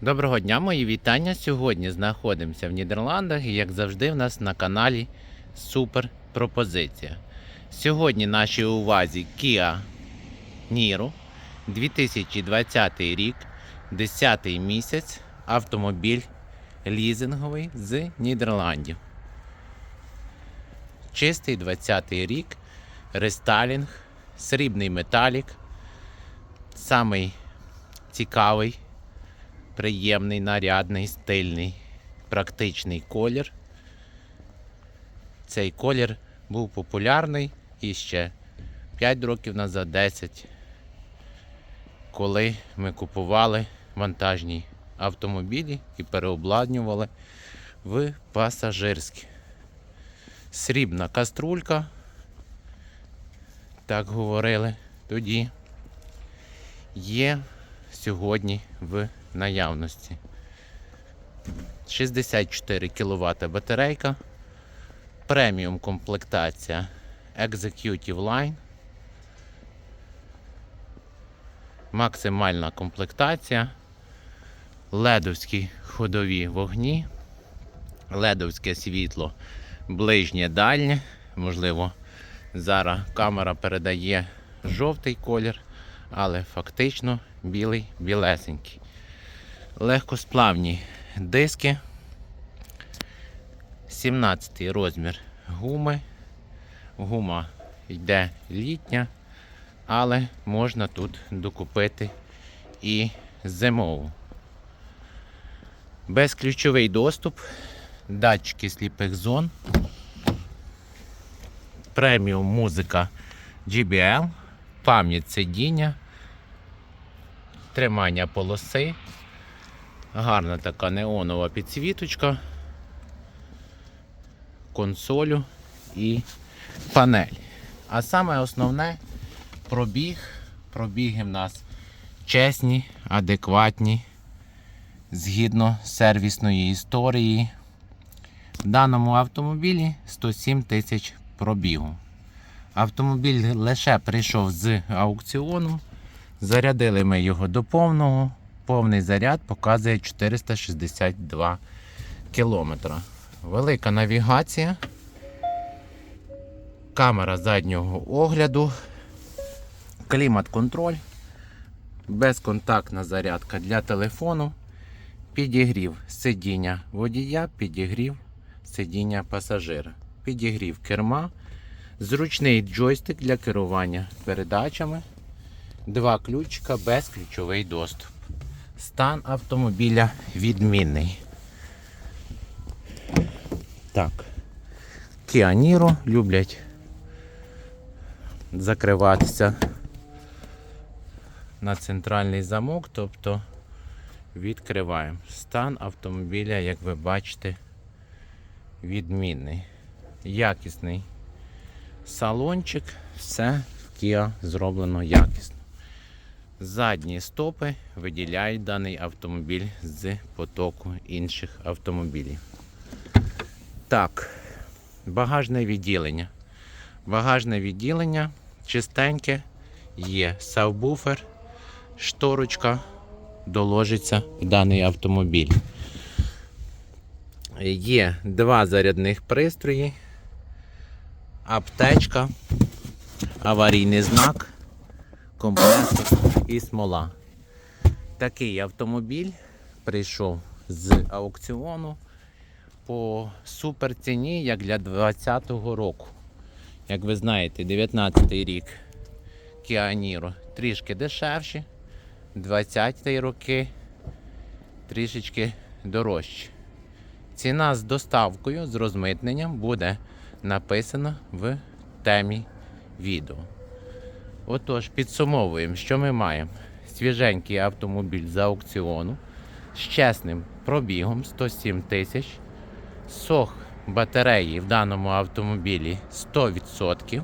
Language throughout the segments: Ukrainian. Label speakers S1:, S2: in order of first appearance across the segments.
S1: Доброго дня, мої вітання. Сьогодні знаходимося в Нідерландах і, як завжди, в нас на каналі Супер Пропозиція. Сьогодні нашій увазі Kia Niro 2020 рік, 10 місяць, автомобіль лізинговий з Нідерландів. Чистий 20 рік, рестайлінг, срібний металік, самий цікавий приємний, нарядний, стильний, практичний колір. Цей колір був популярний і ще 5 років назад, 10, коли ми купували вантажні автомобілі і переобладнювали в пасажирські. Срібна каструлька, так говорили тоді, є сьогодні в наявності. 64 кВт батарейка, преміум комплектація Executive Line, максимальна комплектація, ледовські ходові вогні, ледовське світло ближнє дальнє. Можливо, зараз камера передає жовтий колір, але фактично білий білесенький. Легкосплавні диски. 17 розмір гуми. Гума йде літня, але можна тут докупити і зимову. Безключовий доступ, датчики сліпих зон, преміум музика GBL, пам'ять сидіння, тримання полоси, гарна така неонова підсвіточка, консолю і панель. А саме основне пробіг. Пробіги в нас чесні, адекватні, згідно сервісної історії. В даному автомобілі 107 тисяч пробігу. Автомобіль лише прийшов з аукціону. Зарядили ми його до повного. Повний заряд показує 462 кілометра. Велика навігація, камера заднього огляду, клімат-контроль, безконтактна зарядка для телефону, підігрів сидіння водія, підігрів сидіння пасажира, підігрів керма, зручний джойстик для керування передачами. Два ключика, безключовий доступ. Стан автомобіля відмінний. Так. Niro люблять закриватися на центральний замок, тобто відкриваємо. Стан автомобіля, як ви бачите, відмінний. Якісний салончик, все в Kia зроблено якісно. Задні стопи виділяють даний автомобіль з потоку інших автомобілів. Так, багажне відділення. Багажне відділення чистеньке, є сабвуфер, шторочка доложиться в даний автомобіль. Є два зарядних пристрої, аптечка, аварійний знак компресор і смола. Такий автомобіль прийшов з аукціону по супер ціні, як для 2020 року. Як ви знаєте, 19 рік Kia Niro трішки дешевші, 20 роки трішечки дорожчі. Ціна з доставкою, з розмитненням буде написана в темі відео. Отож, підсумовуємо, що ми маємо. Свіженький автомобіль з аукціону з чесним пробігом 107 тисяч. Сох батареї в даному автомобілі 100%.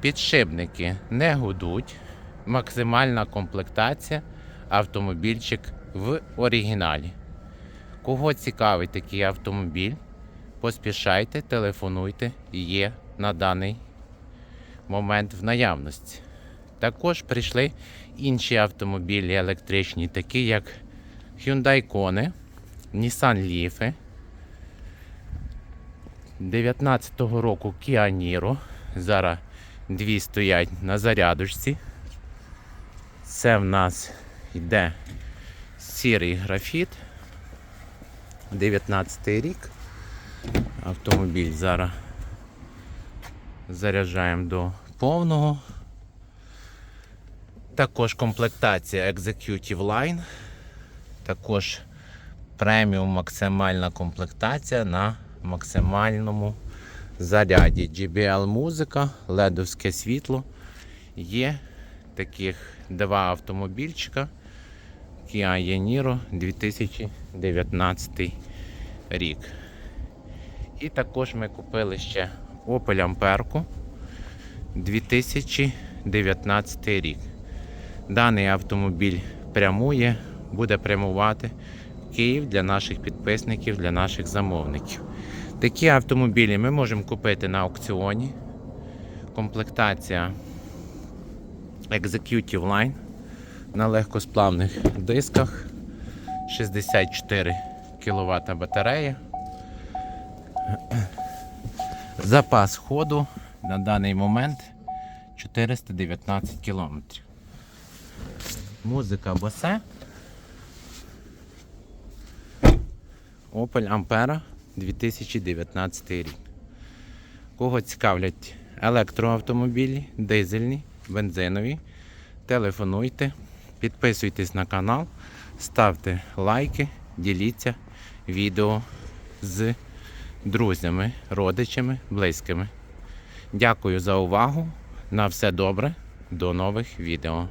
S1: Підшипники не гудуть. Максимальна комплектація автомобільчик в оригіналі. Кого цікавить такий автомобіль, поспішайте, телефонуйте, є на даний момент в наявності. Також прийшли інші автомобілі електричні, такі як Hyundai Kona, Nissan Leaf, 19-го року Kia Niro. Зараз дві стоять на зарядочці. Це в нас йде сірий графіт. 19 й рік. Автомобіль зараз заряджаємо до повного. Також комплектація Executive Line. Також преміум максимальна комплектація на максимальному заряді. JBL музика, ледовське світло. Є таких два автомобільчика. Kia Yeniro 2019 рік. І також ми купили ще Opel Амперку 2019 рік. Даний автомобіль прямує, буде прямувати в Київ для наших підписників, для наших замовників. Такі автомобілі ми можемо купити на аукціоні. Комплектація Executive Line на легкосплавних дисках. 64 кВт батарея. Запас ходу на даний момент 419 км. Музика Bose. Opel Ampera 2019 рік. Кого цікавлять електроавтомобілі, дизельні, бензинові, телефонуйте, підписуйтесь на канал, ставте лайки, діліться відео з друзями, родичами, близькими. Дякую за увагу. На все добре. До нових відео.